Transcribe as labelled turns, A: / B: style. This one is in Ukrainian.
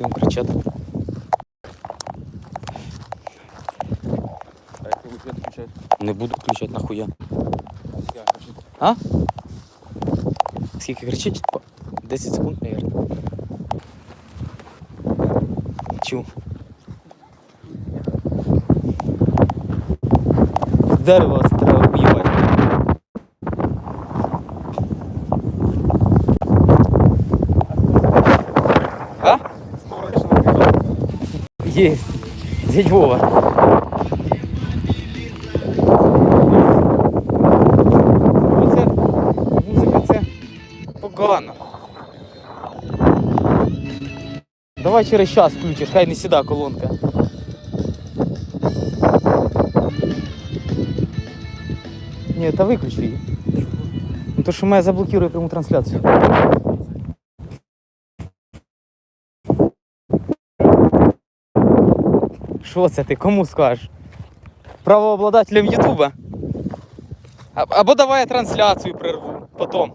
A: Будемо кричати.
B: А як ви світ включаєте?
A: Не буду включати нахуя. А? Скільки кричить? По 10 секунд, наверное. Чу. Дерево це треба вбивати. А? Есть. Дядь Вова. Оце музика це погано. Давай через час включиш, хай не сіда колонка. Ні, та виключи її. Ну то що мене заблокує пряму трансляцію. Що це ти? Кому скажеш? Правообладателям Ютуба? Або давай я трансляцію прерву потом.